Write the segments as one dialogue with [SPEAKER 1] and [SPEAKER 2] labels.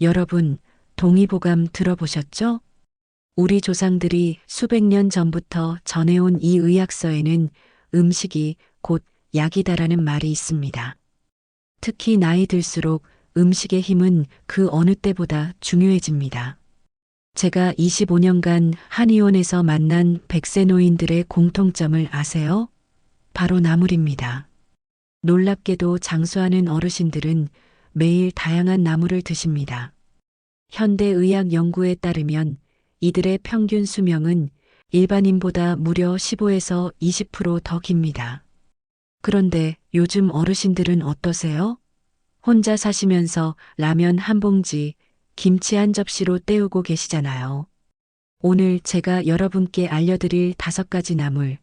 [SPEAKER 1] 여러분, 동의보감 들어보셨죠? 우리 조상들이 수백 년 전부터 전해온 이 의학서에는 음식이 곧 약이다라는 말이 있습니다. 특히 나이 들수록 음식의 힘은 그 어느 때보다 중요해집니다. 제가 25년간 한의원에서 만난 백세 노인들의 공통점을 아세요? 바로 나물입니다. 놀랍게도 장수하는 어르신들은 매일 다양한 나물을 드십니다. 현대의학 연구에 따르면 이들의 평균 수명은 일반인보다 무려 15에서 20%더 깁니다. 그런데 요즘 어르신들은 어떠세요? 혼자 사시면서 라면 한 봉지, 김치 한 접시로 때우고 계시잖아요. 오늘 제가 여러분께 알려드릴 다섯 가지 나물,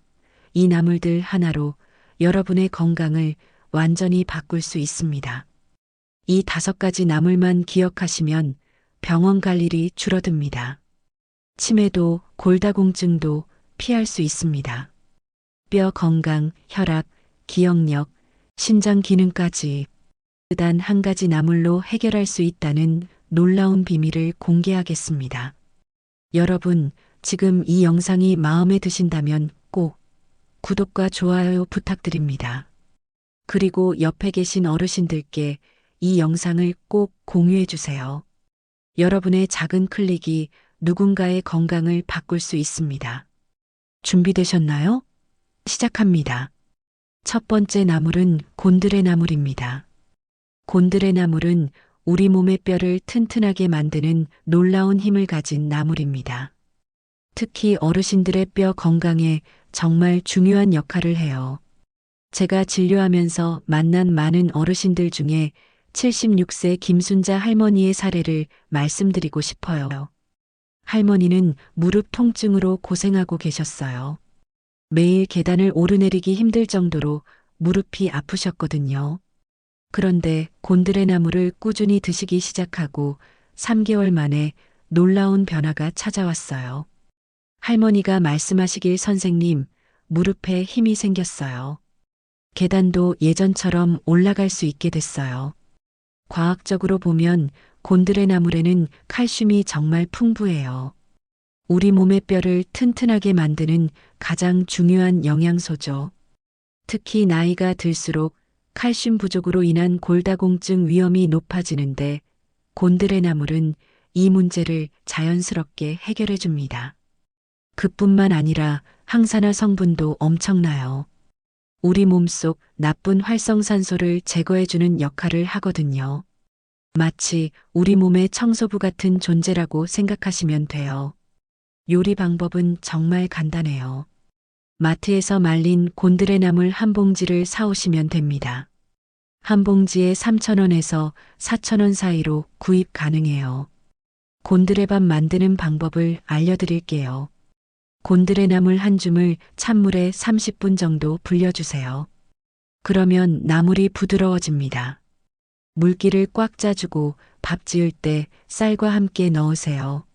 [SPEAKER 1] 이 나물들 하나로 여러분의 건강을 완전히 바꿀 수 있습니다. 이 다섯 가지 나물만 기억하시면 병원 갈 일이 줄어듭니다. 치매도 골다공증도 피할 수 있습니다. 뼈 건강, 혈압, 기억력, 신장 기능까지 단 한 가지 나물로 해결할 수 있다는 놀라운 비밀을 공개하겠습니다. 여러분, 지금 이 영상이 마음에 드신다면 꼭 구독과 좋아요 부탁드립니다. 그리고 옆에 계신 어르신들께 이 영상을 꼭 공유해 주세요. 여러분의 작은 클릭이 누군가의 건강을 바꿀 수 있습니다. 준비되셨나요? 시작합니다. 첫 번째 나물은 곤드레 나물입니다. 곤드레 나물은 우리 몸의 뼈를 튼튼하게 만드는 놀라운 힘을 가진 나물입니다. 특히 어르신들의 뼈 건강에 정말 중요한 역할을 해요. 제가 진료하면서 만난 많은 어르신들 중에 76세 김순자 할머니의 사례를 말씀드리고 싶어요. 할머니는 무릎 통증으로 고생하고 계셨어요. 매일 계단을 오르내리기 힘들 정도로 무릎이 아프셨거든요. 그런데 곤드레 나물을 꾸준히 드시기 시작하고 3개월 만에 놀라운 변화가 찾아왔어요. 할머니가 말씀하시길 선생님, 무릎에 힘이 생겼어요. 계단도 예전처럼 올라갈 수 있게 됐어요. 과학적으로 보면 곤드레 나물에는 칼슘이 정말 풍부해요. 우리 몸의 뼈를 튼튼하게 만드는 가장 중요한 영양소죠. 특히 나이가 들수록 칼슘 부족으로 인한 골다공증 위험이 높아지는데 곤드레 나물은 이 문제를 자연스럽게 해결해 줍니다. 그뿐만 아니라 항산화 성분도 엄청나요. 우리 몸속 나쁜 활성산소를 제거해주는 역할을 하거든요. 마치 우리 몸의 청소부 같은 존재라고 생각하시면 돼요. 요리 방법은 정말 간단해요. 마트에서 말린 곤드레 나물 한 봉지를 사오시면 됩니다. 한 봉지에 3,000원에서 4,000원 사이로 구입 가능해요. 곤드레밥 만드는 방법을 알려드릴게요. 곤드레 나물 한 줌을 찬물에 30분 정도 불려주세요. 그러면 나물이 부드러워집니다. 물기를 꽉 짜주고 밥 지을 때 쌀과 함께 넣으세요.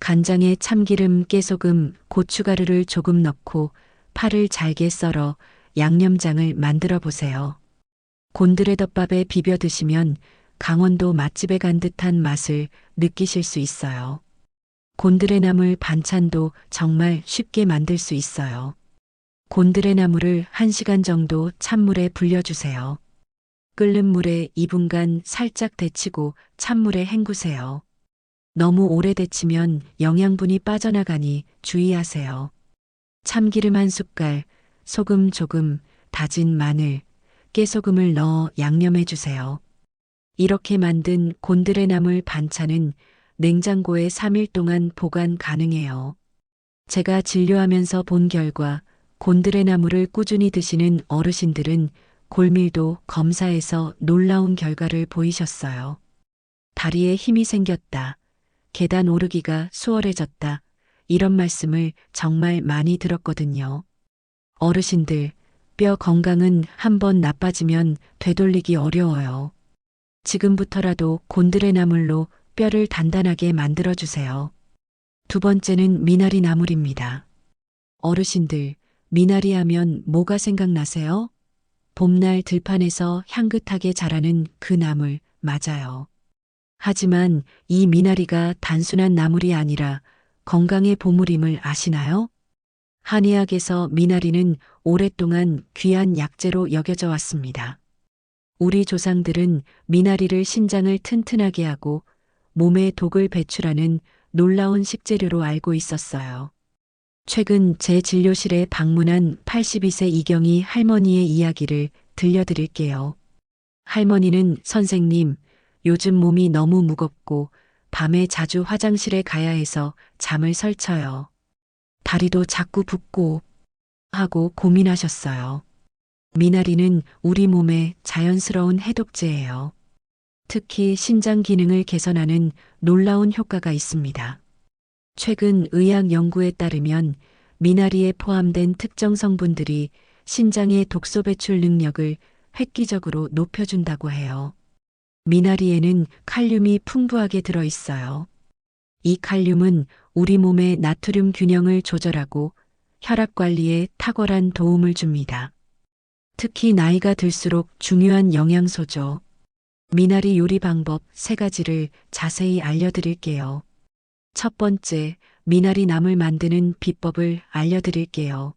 [SPEAKER 1] 간장에 참기름, 깨소금, 고춧가루를 조금 넣고 파를 잘게 썰어 양념장을 만들어 보세요. 곤드레덮밥에 비벼 드시면 강원도 맛집에 간 듯한 맛을 느끼실 수 있어요. 곤드레 나물 반찬도 정말 쉽게 만들 수 있어요. 곤드레 나물을 1시간 정도 찬물에 불려주세요. 끓는 물에 2분간 살짝 데치고 찬물에 헹구세요. 너무 오래 데치면 영양분이 빠져나가니 주의하세요. 참기름 한 숟갈, 소금 조금, 다진 마늘, 깨소금을 넣어 양념해 주세요. 이렇게 만든 곤드레 나물 반찬은 냉장고에 3일 동안 보관 가능해요. 제가 진료하면서 본 결과 곤드레 나물을 꾸준히 드시는 어르신들은 골밀도 검사에서 놀라운 결과를 보이셨어요. 다리에 힘이 생겼다. 계단 오르기가 수월해졌다. 이런 말씀을 정말 많이 들었거든요. 어르신들, 뼈 건강은 한번 나빠지면 되돌리기 어려워요. 지금부터라도 곤드레 나물로 뼈를 단단하게 만들어 주세요. 두 번째는 미나리 나물입니다. 어르신들, 미나리 하면 뭐가 생각나세요? 봄날 들판에서 향긋하게 자라는 그 나물, 맞아요. 하지만 이 미나리가 단순한 나물이 아니라 건강의 보물임을 아시나요? 한의학에서 미나리는 오랫동안 귀한 약재로 여겨져 왔습니다. 우리 조상들은 미나리를 신장을 튼튼하게 하고 몸에 독을 배출하는 놀라운 식재료로 알고 있었어요. 최근 제 진료실에 방문한 82세 이경희 할머니의 이야기를 들려드릴게요. 할머니는 선생님, 요즘 몸이 너무 무겁고 밤에 자주 화장실에 가야 해서 잠을 설쳐요. 다리도 자꾸 붓고 하고 고민하셨어요. 미나리는 우리 몸에 자연스러운 해독제예요. 특히 신장 기능을 개선하는 놀라운 효과가 있습니다. 최근 의학 연구에 따르면 미나리에 포함된 특정 성분들이 신장의 독소 배출 능력을 획기적으로 높여준다고 해요. 미나리에는 칼륨이 풍부하게 들어 있어요. 이 칼륨은 우리 몸의 나트륨 균형을 조절하고 혈압 관리에 탁월한 도움을 줍니다. 특히 나이가 들수록 중요한 영양소죠. 미나리 요리 방법 세 가지를 자세히 알려드릴게요. 첫 번째, 미나리 나물 만드는 비법을 알려드릴게요.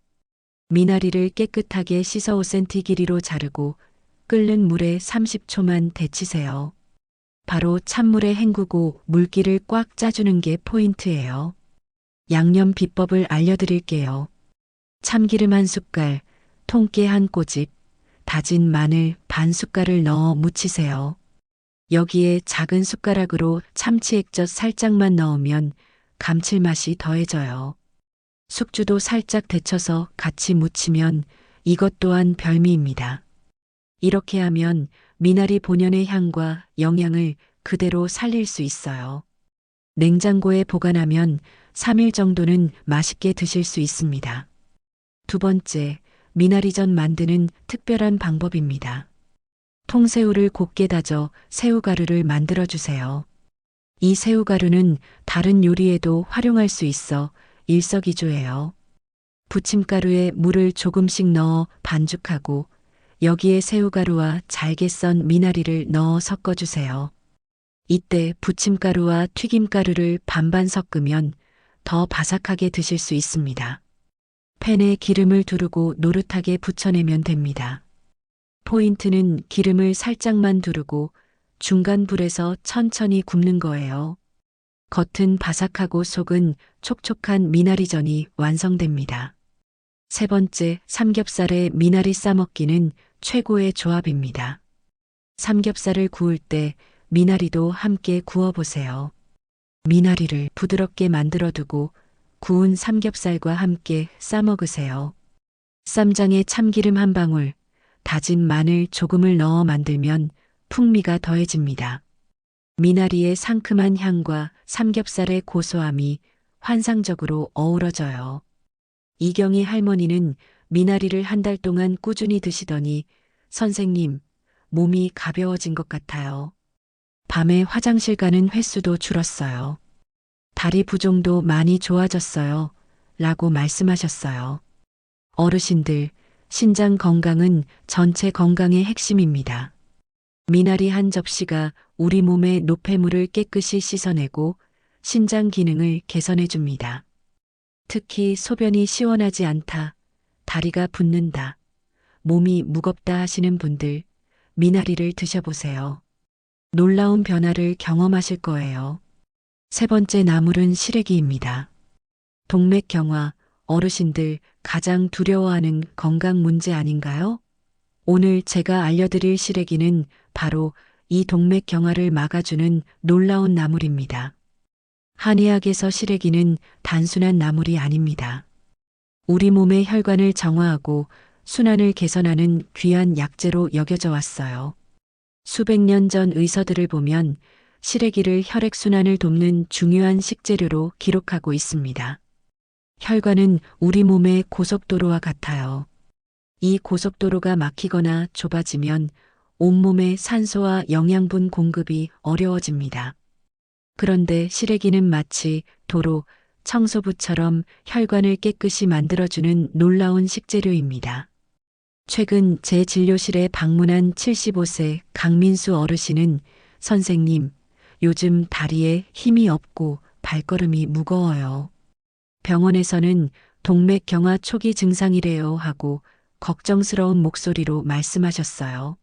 [SPEAKER 1] 미나리를 깨끗하게 씻어 5cm 길이로 자르고 끓는 물에 30초만 데치세요. 바로 찬물에 헹구고 물기를 꽉 짜주는 게 포인트예요. 양념 비법을 알려드릴게요. 참기름 한 숟갈, 통깨 한 꼬집, 다진 마늘 반 숟갈을 넣어 무치세요. 여기에 작은 숟가락으로 참치 액젓 살짝만 넣으면 감칠맛이 더해져요. 숙주도 살짝 데쳐서 같이 무치면 이것 또한 별미입니다. 이렇게 하면 미나리 본연의 향과 영양을 그대로 살릴 수 있어요. 냉장고에 보관하면 3일 정도는 맛있게 드실 수 있습니다. 두 번째, 미나리전 만드는 특별한 방법입니다. 통새우를 곱게 다져 새우가루를 만들어 주세요. 이 새우가루는 다른 요리에도 활용할 수 있어 일석이조예요. 부침가루에 물을 조금씩 넣어 반죽하고 여기에 새우가루와 잘게 썬 미나리를 넣어 섞어주세요. 이때 부침가루와 튀김가루를 반반 섞으면 더 바삭하게 드실 수 있습니다. 팬에 기름을 두르고 노릇하게 붙여내면 됩니다. 포인트는 기름을 살짝만 두르고 중간 불에서 천천히 굽는 거예요. 겉은 바삭하고 속은 촉촉한 미나리전이 완성됩니다. 세 번째, 삼겹살에 미나리 싸먹기는 최고의 조합입니다. 삼겹살을 구울 때 미나리도 함께 구워보세요. 미나리를 부드럽게 만들어두고 구운 삼겹살과 함께 싸먹으세요. 쌈장에 참기름 한 방울, 다진 마늘 조금을 넣어 만들면 풍미가 더해집니다. 미나리의 상큼한 향과 삼겹살의 고소함이 환상적으로 어우러져요. 이경희 할머니는 미나리를 한 달 동안 꾸준히 드시더니 선생님, 몸이 가벼워진 것 같아요. 밤에 화장실 가는 횟수도 줄었어요. 다리 부종도 많이 좋아졌어요. 라고 말씀하셨어요. 어르신들, 신장 건강은 전체 건강의 핵심입니다. 미나리 한 접시가 우리 몸의 노폐물을 깨끗이 씻어내고 신장 기능을 개선해 줍니다. 특히 소변이 시원하지 않다, 다리가 붓는다, 몸이 무겁다 하시는 분들, 미나리를 드셔보세요. 놀라운 변화를 경험하실 거예요. 세 번째 나물은 시래기입니다. 동맥경화, 어르신들 가장 두려워하는 건강 문제 아닌가요? 오늘 제가 알려드릴 시래기는 바로 이 동맥경화를 막아주는 놀라운 나물입니다. 한의학에서 시래기는 단순한 나물이 아닙니다. 우리 몸의 혈관을 정화하고 순환을 개선하는 귀한 약재로 여겨져 왔어요. 수백 년 전 의서들을 보면 시래기를 혈액순환을 돕는 중요한 식재료로 기록하고 있습니다. 혈관은 우리 몸의 고속도로와 같아요. 이 고속도로가 막히거나 좁아지면 온몸의 산소와 영양분 공급이 어려워집니다. 그런데 시래기는 마치 도로, 청소부처럼 혈관을 깨끗이 만들어주는 놀라운 식재료입니다. 최근 제 진료실에 방문한 75세 강민수 어르신은 선생님, 요즘 다리에 힘이 없고 발걸음이 무거워요. 병원에서는 동맥경화 초기 증상이래요 하고 걱정스러운 목소리로 말씀하셨어요.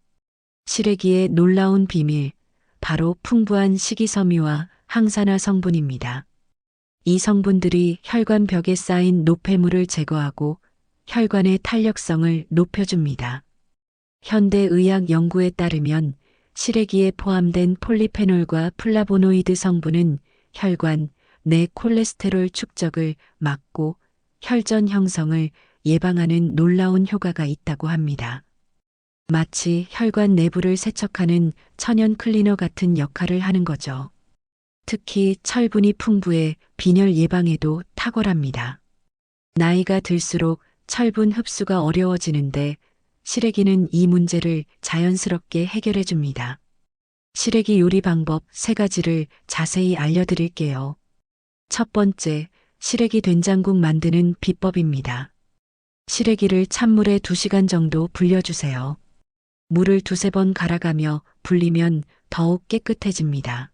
[SPEAKER 1] 시래기의 놀라운 비밀, 바로 풍부한 식이섬유와 항산화 성분입니다. 이 성분들이 혈관 벽에 쌓인 노폐물을 제거하고 혈관의 탄력성을 높여줍니다. 현대의학 연구에 따르면 시래기에 포함된 폴리페놀과 플라보노이드 성분은 혈관 내 콜레스테롤 축적을 막고 혈전 형성을 예방하는 놀라운 효과가 있다고 합니다. 마치 혈관 내부를 세척하는 천연 클리너 같은 역할을 하는 거죠. 특히 철분이 풍부해 빈혈 예방에도 탁월합니다. 나이가 들수록 철분 흡수가 어려워지는데 시래기는 이 문제를 자연스럽게 해결해 줍니다. 시래기 요리 방법 세 가지를 자세히 알려드릴게요. 첫 번째, 시래기 된장국 만드는 비법입니다. 시래기를 찬물에 2시간 정도 불려주세요. 물을 두세 번 갈아가며 불리면 더욱 깨끗해집니다.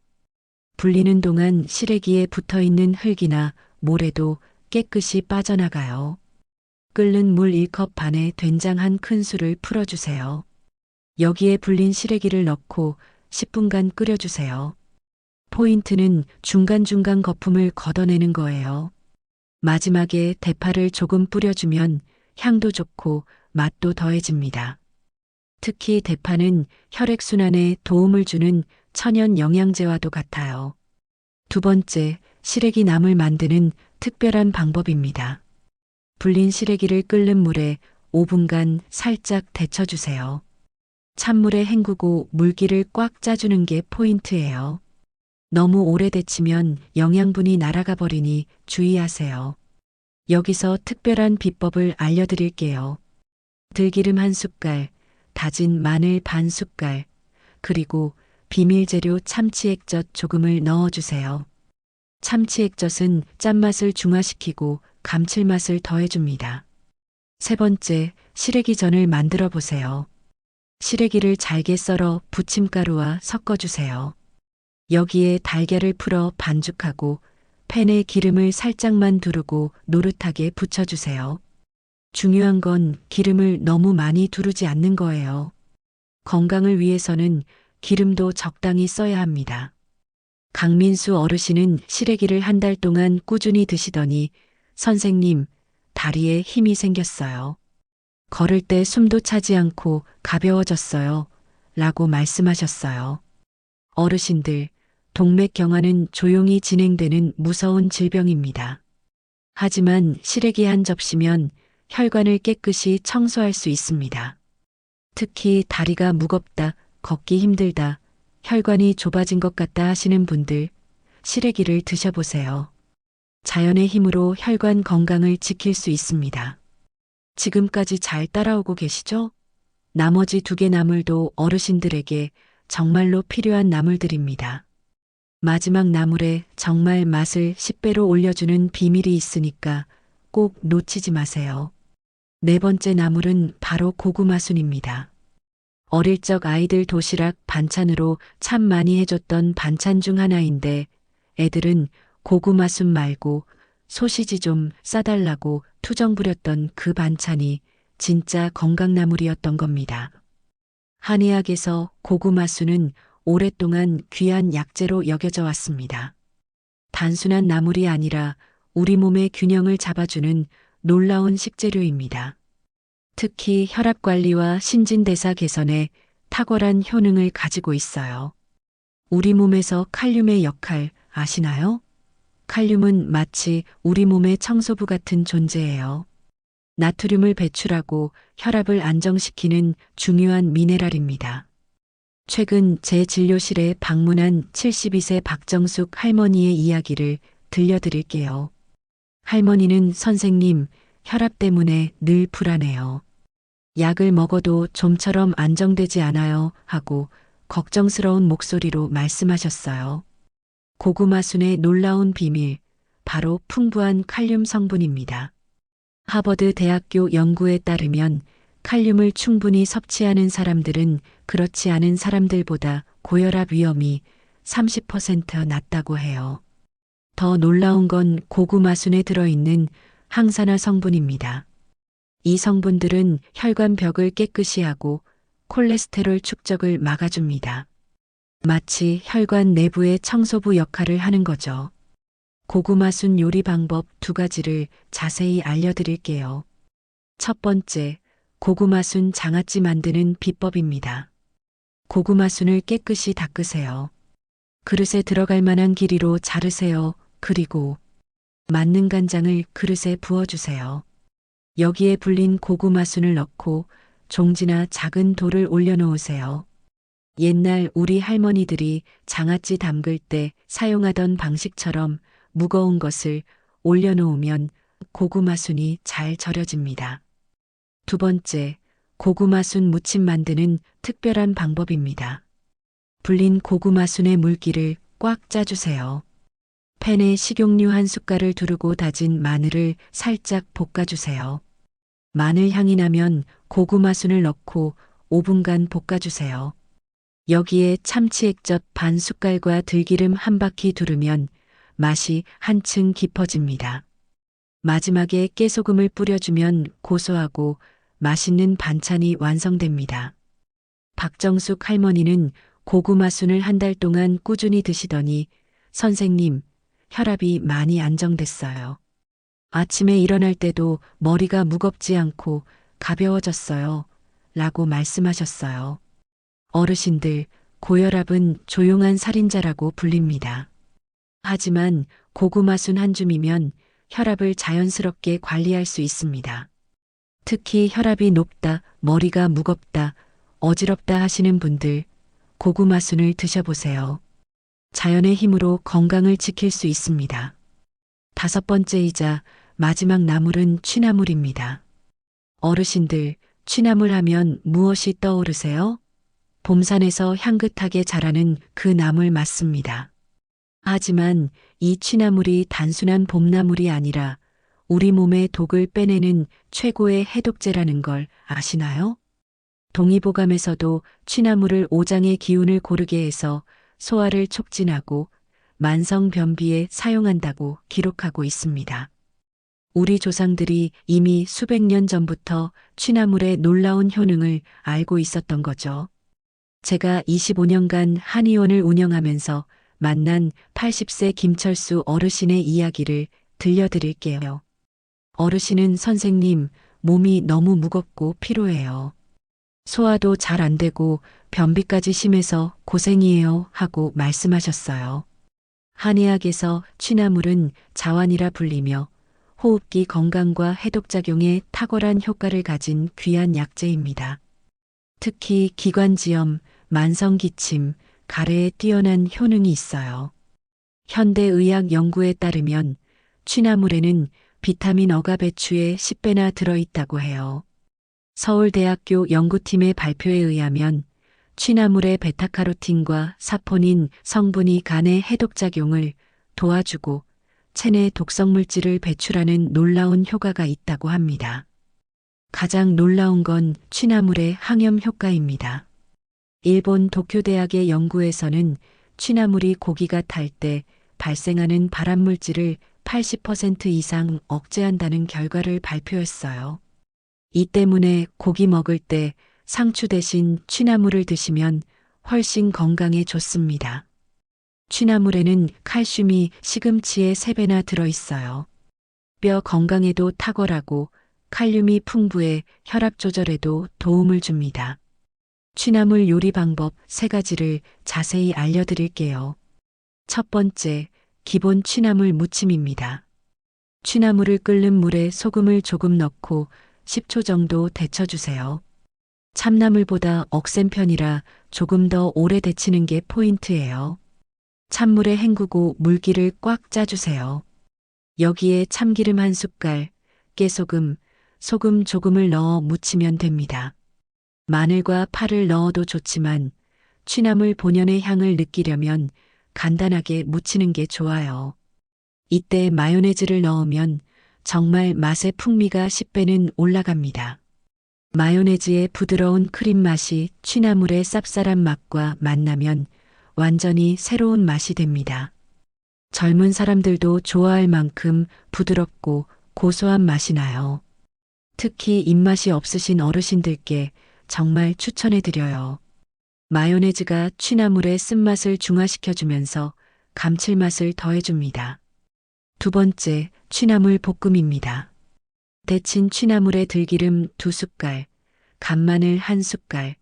[SPEAKER 1] 불리는 동안 시래기에 붙어 있는 흙이나 모래도 깨끗이 빠져나가요. 끓는 물 1컵 반에 된장 한 큰술을 풀어주세요. 여기에 불린 시래기를 넣고 10분간 끓여주세요. 포인트는 중간중간 거품을 걷어내는 거예요. 마지막에 대파를 조금 뿌려주면 향도 좋고 맛도 더해집니다. 특히 대파는 혈액순환에 도움을 주는 천연 영양제와도 같아요. 두 번째, 시래기 나물 만드는 특별한 방법입니다. 불린 시래기를 끓는 물에 5분간 살짝 데쳐주세요. 찬물에 헹구고 물기를 꽉 짜주는 게 포인트예요. 너무 오래 데치면 영양분이 날아가 버리니 주의하세요. 여기서 특별한 비법을 알려드릴게요. 들기름 한 숟갈, 다진 마늘 반 숟갈, 그리고 비밀 재료 참치액젓 조금을 넣어주세요. 참치액젓은 짠맛을 중화시키고 감칠맛을 더해줍니다. 세 번째, 시래기전을 만들어 보세요. 시래기를 잘게 썰어 부침가루와 섞어주세요. 여기에 달걀을 풀어 반죽하고 팬에 기름을 살짝만 두르고 노릇하게 붙여주세요. 중요한 건 기름을 너무 많이 두르지 않는 거예요. 건강을 위해서는 기름도 적당히 써야 합니다. 강민수 어르신은 시래기를 한 달 동안 꾸준히 드시더니 선생님, 다리에 힘이 생겼어요. 걸을 때 숨도 차지 않고 가벼워졌어요. 라고 말씀하셨어요. 어르신들, 동맥경화는 조용히 진행되는 무서운 질병입니다. 하지만 시래기 한 접시면 혈관을 깨끗이 청소할 수 있습니다. 특히 다리가 무겁다, 걷기 힘들다, 혈관이 좁아진 것 같다 하시는 분들, 시래기를 드셔보세요. 자연의 힘으로 혈관 건강을 지킬 수 있습니다. 지금까지 잘 따라오고 계시죠? 나머지 두 개 나물도 어르신들에게 정말로 필요한 나물들입니다. 마지막 나물에 정말 맛을 10배로 올려주는 비밀이 있으니까 꼭 놓치지 마세요. 네 번째 나물은 바로 고구마순입니다. 어릴 적 아이들 도시락 반찬으로 참 많이 해줬던 반찬 중 하나인데 애들은 고구마순 말고 소시지 좀 싸달라고 투정 부렸던 그 반찬이 진짜 건강나물이었던 겁니다. 한의학에서 고구마순은 오랫동안 귀한 약재로 여겨져 왔습니다. 단순한 나물이 아니라 우리 몸의 균형을 잡아주는 놀라운 식재료입니다. 특히 혈압 관리와 신진대사 개선에 탁월한 효능을 가지고 있어요. 우리 몸에서 칼륨의 역할 아시나요? 칼륨은 마치 우리 몸의 청소부 같은 존재예요. 나트륨을 배출하고 혈압을 안정시키는 중요한 미네랄입니다. 최근 제 진료실에 방문한 72세 박정숙 할머니의 이야기를 들려드릴게요. 할머니는 선생님, 혈압 때문에 늘 불안해요. 약을 먹어도 좀처럼 안정되지 않아요 하고 걱정스러운 목소리로 말씀하셨어요. 고구마순의 놀라운 비밀, 바로 풍부한 칼륨 성분입니다. 하버드 대학교 연구에 따르면 칼륨을 충분히 섭취하는 사람들은 그렇지 않은 사람들보다 고혈압 위험이 30% 낮다고 해요. 더 놀라운 건 고구마순에 들어있는 항산화 성분입니다. 이 성분들은 혈관 벽을 깨끗이 하고 콜레스테롤 축적을 막아줍니다. 마치 혈관 내부의 청소부 역할을 하는 거죠. 고구마순 요리 방법 두 가지를 자세히 알려드릴게요. 첫 번째, 고구마순 장아찌 만드는 비법입니다. 고구마순을 깨끗이 닦으세요. 그릇에 들어갈 만한 길이로 자르세요. 그리고 맞는 간장을 그릇에 부어주세요. 여기에 불린 고구마순을 넣고 종지나 작은 돌을 올려놓으세요. 옛날 우리 할머니들이 장아찌 담글 때 사용하던 방식처럼 무거운 것을 올려놓으면 고구마순이 잘 절여집니다. 두 번째, 고구마순 무침 만드는 특별한 방법입니다. 불린 고구마순의 물기를 꽉 짜주세요. 팬에 식용유 한 숟갈을 두르고 다진 마늘을 살짝 볶아주세요. 마늘 향이 나면 고구마순을 넣고 5분간 볶아주세요. 여기에 참치 액젓 반 숟갈과 들기름 한 바퀴 두르면 맛이 한층 깊어집니다. 마지막에 깨소금을 뿌려주면 고소하고 맛있는 반찬이 완성됩니다. 박정숙 할머니는 고구마순을 한 달 동안 꾸준히 드시더니 선생님, 혈압이 많이 안정됐어요. 아침에 일어날 때도 머리가 무겁지 않고 가벼워졌어요. 라고 말씀하셨어요. 어르신들, 고혈압은 조용한 살인자라고 불립니다. 하지만 고구마순 한 줌이면 혈압을 자연스럽게 관리할 수 있습니다. 특히 혈압이 높다, 머리가 무겁다, 어지럽다 하시는 분들, 고구마순을 드셔보세요. 자연의 힘으로 건강을 지킬 수 있습니다. 다섯 번째이자 마지막 나물은 취나물입니다. 어르신들, 취나물 하면 무엇이 떠오르세요? 봄산에서 향긋하게 자라는 그 나물 맞습니다. 하지만 이 취나물이 단순한 봄나물이 아니라 우리 몸의 독을 빼내는 최고의 해독제라는 걸 아시나요? 동의보감에서도 취나물을 오장의 기운을 고르게 해서 소화를 촉진하고 만성 변비에 사용한다고 기록하고 있습니다. 우리 조상들이 이미 수백 년 전부터 취나물의 놀라운 효능을 알고 있었던 거죠. 제가 25년간 한의원을 운영하면서 만난 80세 김철수 어르신의 이야기를 들려드릴게요. 어르신은 선생님, 몸이 너무 무겁고 피로해요. 소화도 잘 안 되고 변비까지 심해서 고생이에요 하고 말씀하셨어요. 한의학에서 취나물은 자완이라 불리며 호흡기 건강과 해독작용에 탁월한 효과를 가진 귀한 약재입니다. 특히 기관지염, 만성기침, 가래에 뛰어난 효능이 있어요. 현대의학 연구에 따르면 취나물에는 비타민 어가 배추의 10배나 들어있다고 해요. 서울대학교 연구팀의 발표에 의하면 취나물의 베타카로틴과 사포닌 성분이 간의 해독작용을 도와주고 체내 독성물질을 배출하는 놀라운 효과가 있다고 합니다. 가장 놀라운 건 취나물의 항염 효과입니다. 일본 도쿄대학의 연구에서는 취나물이 고기가 탈 때 발생하는 발암물질을 80% 이상 억제한다는 결과를 발표했어요. 이 때문에 고기 먹을 때 상추 대신 취나물을 드시면 훨씬 건강에 좋습니다. 취나물에는 칼슘이 시금치의 3배나 들어있어요. 뼈 건강에도 탁월하고 칼륨이 풍부해 혈압 조절에도 도움을 줍니다. 취나물 요리 방법 3가지를 자세히 알려드릴게요. 첫 번째, 기본 취나물 무침입니다. 취나물을 끓는 물에 소금을 조금 넣고 10초 정도 데쳐주세요. 참나물보다 억센 편이라 조금 더 오래 데치는 게 포인트예요. 찬물에 헹구고 물기를 꽉 짜주세요. 여기에 참기름 한 숟갈, 깨소금, 소금 조금을 넣어 무치면 됩니다. 마늘과 파를 넣어도 좋지만 취나물 본연의 향을 느끼려면 간단하게 무치는 게 좋아요. 이때 마요네즈를 넣으면 정말 맛의 풍미가 10배는 올라갑니다. 마요네즈의 부드러운 크림 맛이 취나물의 쌉쌀한 맛과 만나면 완전히 새로운 맛이 됩니다. 젊은 사람들도 좋아할 만큼 부드럽고 고소한 맛이 나요. 특히 입맛이 없으신 어르신들께 정말 추천해 드려요. 마요네즈가 취나물의 쓴맛을 중화시켜주면서 감칠맛을 더해줍니다. 두 번째, 취나물 볶음입니다. 데친 취나물에 들기름 두 숟갈, 간마늘 한 숟갈,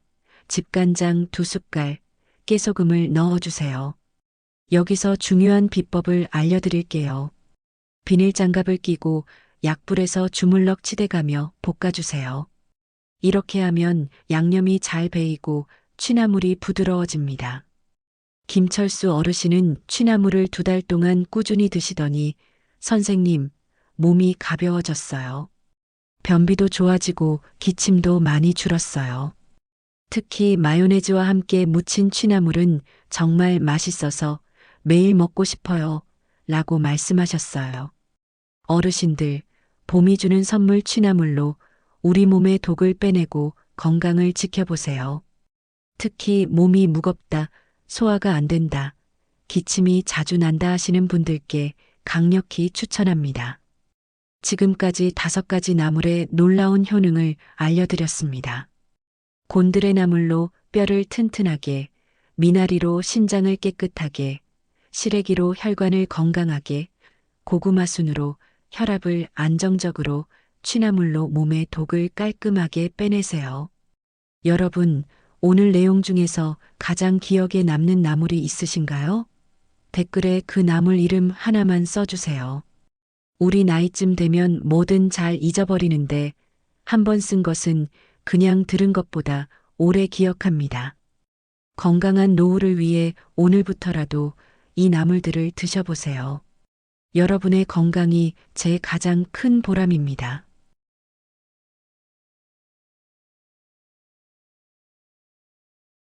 [SPEAKER 1] 집간장 두 숟갈, 깨소금을 넣어주세요. 여기서 중요한 비법을 알려드릴게요. 비닐장갑을 끼고 약불에서 주물럭 치대가며 볶아주세요. 이렇게 하면 양념이 잘 배이고 취나물이 부드러워집니다. 김철수 어르신은 취나물을 두 달 동안 꾸준히 드시더니 선생님, 몸이 가벼워졌어요. 변비도 좋아지고 기침도 많이 줄었어요. 특히 마요네즈와 함께 무친 취나물은 정말 맛있어서 매일 먹고 싶어요. 라고 말씀하셨어요. 어르신들, 봄이 주는 선물 취나물로 우리 몸의 독을 빼내고 건강을 지켜보세요. 특히 몸이 무겁다, 소화가 안 된다, 기침이 자주 난다 하시는 분들께 강력히 추천합니다. 지금까지 다섯 가지 나물의 놀라운 효능을 알려드렸습니다. 곤드레 나물로 뼈를 튼튼하게, 미나리로 신장을 깨끗하게, 시래기로 혈관을 건강하게, 고구마 순으로 혈압을 안정적으로, 취나물로 몸의 독을 깔끔하게 빼내세요. 여러분, 오늘 내용 중에서 가장 기억에 남는 나물이 있으신가요? 댓글에 그 나물 이름 하나만 써주세요. 우리 나이쯤 되면 뭐든 잘 잊어버리는데 한 번 쓴 것은 그냥 들은 것보다 오래 기억합니다. 건강한 노후를 위해 오늘부터라도 이 나물들을 드셔보세요. 여러분의 건강이 제 가장 큰 보람입니다.